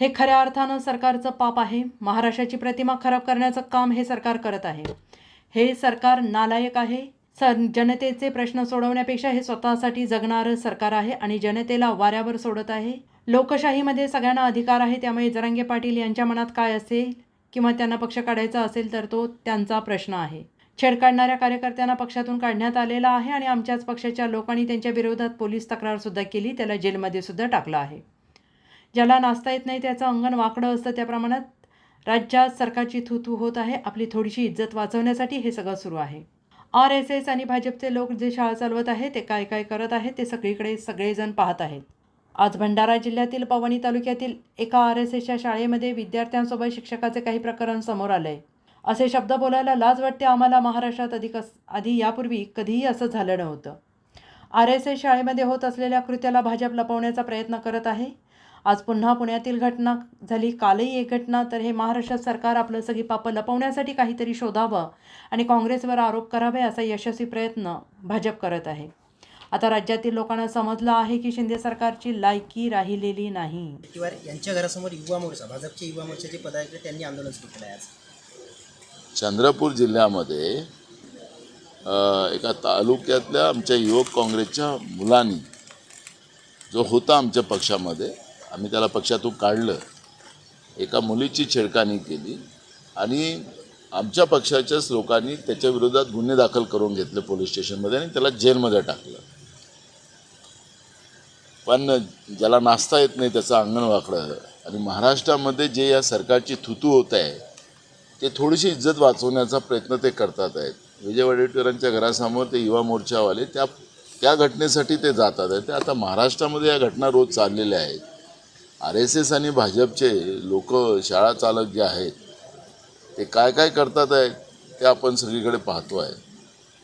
हे खऱ्या अर्थानं सरकारचं पाप आहे. महाराष्ट्राची प्रतिमा खराब करण्याचं काम हे सरकार करत आहे. हे सरकार नालायक आहे. स जनतेचे प्रश्न सोडवण्यापेक्षा हे स्वतःसाठी जगणारं सरकार आहे आणि जनतेला वाऱ्यावर सोडत आहे. लोकशाहीमध्ये सगळ्यांना अधिकार आहे. त्यामुळे जरांगे पाटील यांच्या मनात काय असेल किंवा त्यांना पक्ष काढायचा असेल तर तो त्यांचा प्रश्न आहे. छेड काढणाऱ्या कार्यकर्त्यांना पक्षातून काढण्यात आलेला आहे आणि आमच्याच पक्षाच्या लोकांनी त्यांच्या विरोधात पोलीस तक्रारसुद्धा केली. त्याला जेलमध्ये सुद्धा टाकलं आहे. ज्याला नाचता येत नाही त्याचं अंगण वाकडं असतं त्या प्रमाणात राज्यात सरकारची थूथू होत आहे. आपली थोडीशी इज्जत वाचवण्यासाठी हे सगळं सुरू आहे. आर एस एस आणि भाजपचे लोक जे शाळा चालवत आहेत ते काय काय करत आहेत ते सगळीकडे सगळेजण पाहत आहेत. आज भंडारा जिल्ह्यातील पवनी तालुक्यातील एका आर एस एसच्या शाळेमध्ये विद्यार्थ्यांसोबत शिक्षकाचे काही प्रकरण समोर आले. आहे असे शब्द बोलायला लाज वाटते आम्हाला महाराष्ट्रात अधिक अस आधी यापूर्वी कधीही असं झालं नव्हतं. आर एस एस शाळेमध्ये होत असलेल्या कृत्याला भाजप लपवण्याचा प्रयत्न करत आहे. आज पुन्हा पुण्यातील घटना झाली. कालही एक घटना तर हे महाराष्ट्र सरकार आपलं सगळी पापं लपवण्यासाठी काहीतरी शोधावं आणि काँग्रेसवर आरोप करावे असा यशस्वी प्रयत्न भाजप करत आहे. आता राज्यातील लोकांना समजलं आहे की शिंदे सरकारची लायकी राहिलेली नाही. किंवा यांच्या घरासमोर युवा मोर्चा भाजपचे युवा मोर्चाचे पदाधिकारी त्यांनी आंदोलन सुरू केलं आहे आज. चंद्रपूर जिल्ह्यामध्ये एका तालुक्यातल्या आमच्या युवक काँग्रेसच्या मुलांनी जो होता आमच्या पक्षामध्ये आम्ही त्याला पक्षातून काढलं. एका मुलीची छेडखानी केली आणि आमच्या पक्षाच्याच लोकांनी त्याच्या विरोधात गुन्हे दाखल करून घेतले पोलीस स्टेशनमध्ये आणि त्याला जेलमध्ये टाकलं. पण ज्याला नाचता येत नाही त्याचं अंगण वाकडं आणि महाराष्ट्रामध्ये जे या सरकारची थुतू होत आहे ते थोडीशी इज्जत वाचवण्याचा प्रयत्न ते करतात आहेत. विजय वडेट्टीवारांच्या घरासमोर ते युवा मोर्चावाले त्या त्या घटनेसाठी ते जातात आहेत. ते आता महाराष्ट्रामध्ये या घटना रोज चाललेल्या आहेत. आर एस एस आणि भाजपचे लोक शाळा चालक जे आहेत ते काय काय करतात आहे ते आपण सगळीकडे पाहतो आहे.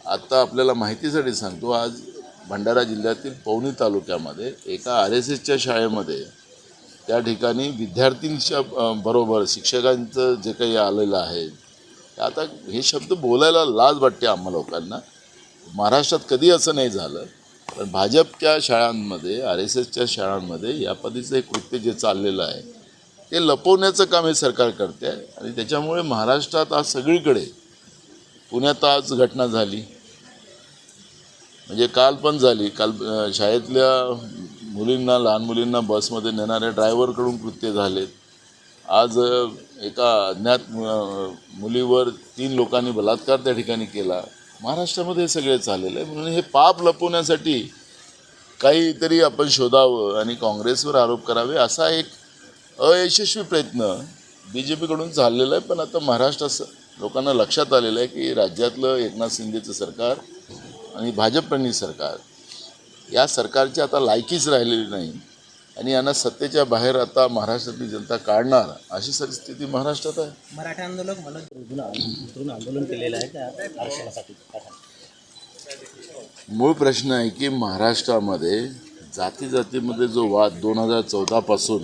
आत्ता आपल्याला माहितीसाठी सांगतो आज भंडारा जिल्ह्यातील पवनी तालुक्यामध्ये एका आर एस एसच्या शाळेमध्ये त्या ठिकाणी विद्यार्थींच्या बरोबर शिक्षकांचं जे काही आलेलं आहे ते आता हे शब्द बोलायला लाज वाटते आम्हा लोकांना. महाराष्ट्रात कधी असं नाही झालं. पण भाजपच्या शाळांमध्ये आर एस एसच्या शाळांमध्ये या पद्धतीचं हे कृत्य जे चाललेलं आहे ते लपवण्याचं काम हे सरकार करते आहे. आणि त्याच्यामुळे महाराष्ट्रात आज सगळीकडे पुण्यात आज घटना झाली. म्हणजे काल पण झाली. काल शाळेतल्या मुलींना लहान मुलींना बसमध्ये नेणाऱ्या ड्रायव्हरकडून कृत्य झालेत. आज एका अज्ञात मुलीवर तीन लोकांनी बलात्कार त्या ठिकाणी केला. महाराष्ट्रामध्ये हे सगळे चाललेलं आहे. म्हणून हे पाप लपवण्यासाठी काहीतरी आपण शोधावं आणि काँग्रेसवर आरोप करावे असा एक अयशस्वी प्रयत्न बी जे पीकडून चाललेला आहे. पण आता महाराष्ट्रात लोकांना लक्षात आलेलं आहे की राज्यातलं एकनाथ शिंदेचं सरकार आणि भाजपप्रणीत सरकार या सरकारची आता लायकीच राहिलेली नाही. आणि यांना सत्तेच्या बाहेर आता महाराष्ट्रातली जनता काढणार अशी परिस्थिती महाराष्ट्रात आहे. मराठा आंदोलक आंदोलन केलेलं आहे? मूळ प्रश्न आहे की महाराष्ट्रामध्ये जाती जातीमध्ये जो वाद दोन हजार चौदापासून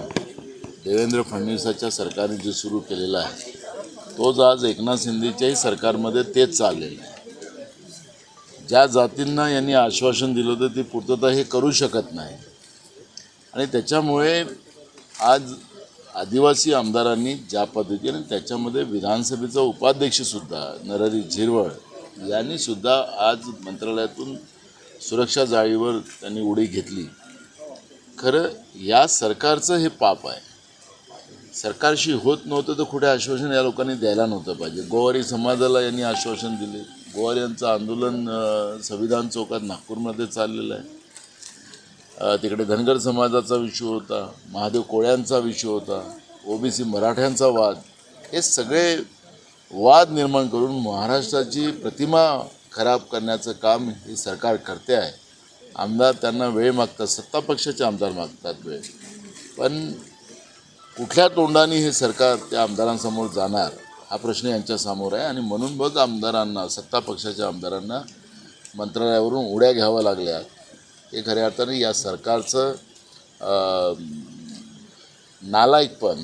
देवेंद्र फडणवीसाच्या सरकारने जो सुरू केलेला आहे तोच आज एकनाथ शिंदेच्याही सरकारमध्ये तेच चाललेलं आहे. ज्या जातींना यांनी आश्वासन दिलं होतं ती पूर्तता हे करू शकत नाही. आणि त्याच्यामुळे आज आदिवासी आमदारांनी ज्या पद्धतीने त्याच्यामध्ये विधानसभेचा उपाध्यक्षसुद्धा नरहरी झिरवळ यांनी सुद्धा आज मंत्रालयातून सुरक्षा जाळीवर त्यांनी उडी घेतली. खरं या सरकारचं हे पाप आहे. सरकारशी होत नव्हतं तर कुठे आश्वासन या लोकांनी द्यायला नव्हतं पाहिजे. गोवारी समाजाला यांनी आश्वासन दिले. गोवाऱ्यांचं आंदोलन संविधान चौकात नागपूरमध्ये चाललेलं आहे. तिकडे धनगर समाजाचा विषय होता महादेव कोळ्यांचा विषय होता ओबीसी मराठ्यांचा वाद हे सगळे वाद निर्माण करून महाराष्ट्राची प्रतिमा खराब करण्याचं काम हे सरकार करते आहे. आमदार त्यांना वेळ मागतात सत्ता पक्षाचे आमदार मागतात वेळ. पण कुठल्या तोंडाने हे सरकार त्या आमदारांसमोर जाणार हा प्रश्न यांच्यासमोर आहे. आणि म्हणून बघ आमदारांना सत्ता पक्षाच्या आमदारांना मंत्रालयावरून उड्या घ्याव्या लागल्या. हे खऱ्या अर्थाने या सरकारचं नालायकपण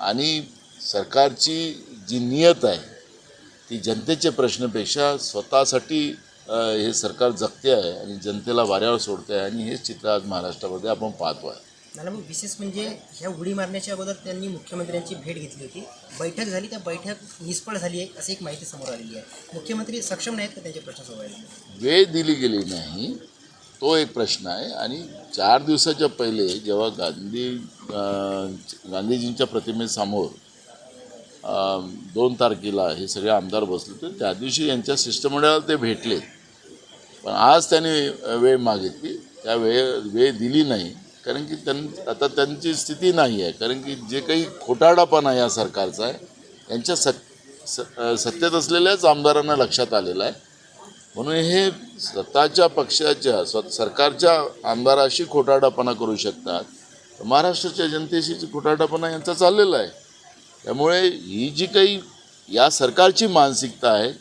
आणि सरकारची जी नियत आहे ती जनतेच्या प्रश्नापेक्षा स्वतःसाठी हे सरकार जगते आहे आणि जनतेला वाऱ्यावर सोडते आहे आणि हेच चित्र आज महाराष्ट्रामध्ये आपण पाहतो आहे. मला मग विशेष म्हणजे ह्या उडी मारण्याच्या अगोदर त्यांनी मुख्यमंत्र्यांची भेट घेतली होती. बैठक झाली त्या बैठक निष्फळ झाली आहे अशी एक माहिती समोर आलेली आहे. मुख्यमंत्री सक्षम नाहीत का त्यांचे प्रश्न सोडवायला? वेळ दिली गेली नाही. तो एक प्रश्न आहे. आणि चार दिवसाच्या पहिले जेव्हा गांधी गांधीजींच्या प्रतिमेसमोर दोन तारखेला हे सगळे आमदार बसले तर त्या दिवशी यांच्या शिष्टमंडळाला ते भेटले. पण आज त्यांनी वेळ मागितली. त्या वेळ वेळ दिली नाही. कारण की त्यां आता त्यांची स्थिती नाही आहे. कारण की जे काही खोटाडापणा या सरकारचा आहे यांच्या सत स सत्तेत असलेल्याच आमदारांना लक्षात आलेलं आहे. म्हणून हे स्वतःच्या पक्षाच्या स्व सरकारच्या आमदाराशी खोटाडापणा करू शकतात. महाराष्ट्राच्या जनतेशी खोटाडापणा यांचा चाललेला आहे. त्यामुळे ही जी काही या सरकारची मानसिकता आहे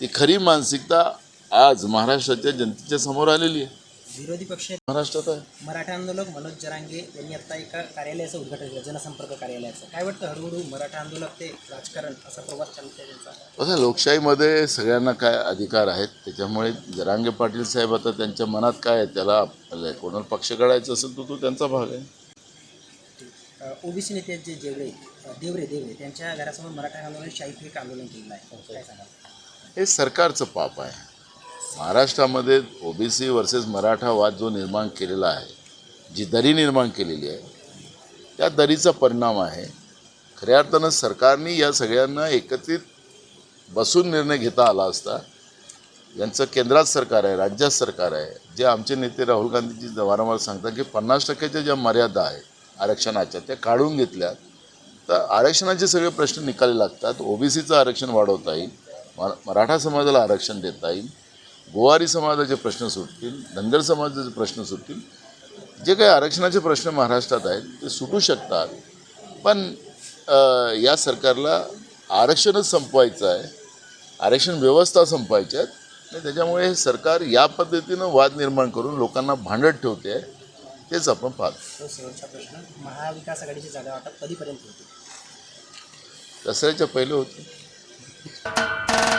ती खरी मानसिकता आज महाराष्ट्राच्या जनतेच्या समोर आलेली आहे. विरोधी पक्ष महाराष्ट्रात आहे. मराठा आंदोलक मनोज जरांगे यांनी आता एका कार्यालयाचं उद्घाटन केलं जनसंपर्क कार्यालयाचं. काय वाटतं हळूहळू मराठा आंदोलक ते राजकारण असा प्रवास चालत आहे त्यांचा? लोकशाहीमध्ये सगळ्यांना काय अधिकार आहेत त्याच्यामुळे जरांगे पाटील साहेब आता त्यांच्या मनात काय आहे त्याला कोणाला पक्ष काढायचा असेल तर तो त्यांचा भाग आहे. ओबीसी नेते जे जेवढे देवरे देवरे त्यांच्या घरासमोर मराठा आंदोलन शाही फेक आंदोलन केलेलं आहे. काय हे सरकारचं पाप आहे. महाराष्ट्रामध्ये ओबीसी वर्सेस मराठा वाद जो निर्माण केलेला आहे जी दरी निर्माण केलेली आहे त्या दरीचा परिणाम आहे. खऱ्या अर्थानं सरकारने या सगळ्यांना एकत्रित बसून निर्णय घेता आला असता यांचं केंद्रात सरकार आहे राज्यात सरकार आहे जे आमचे नेते राहुल गांधीजी वारंवार सांगतात की पन्नास टक्क्याच्या ज्या मर्यादा आहेत आरक्षणाच्या त्या काढून घेतल्या तर आरक्षणाचे सगळे प्रश्न निकाली लागतात. ओबीसीचं आरक्षण वाढवता येईल मरा- मराठा समाजाला आरक्षण देता येईल गोवारी समाजाचे प्रश्न सुटतील धनगर समाजाचे प्रश्न सुटतील. जे काही आरक्षणाचे प्रश्न महाराष्ट्रात आहेत ते सुटू शकतात. पण या सरकारला आरक्षणच संपवायचं आहे. आरक्षण व्यवस्था संपवायची आहेत आणि त्याच्यामुळे हे सरकार या पद्धतीनं वाद निर्माण करून लोकांना भांडत ठेवते आहे तेच आपण पाहतो. शेवटचा प्रश्न महाविकास आघाडीची जागा वाटप कधीपर्यंत होते दसऱ्याच्या पहिले होते.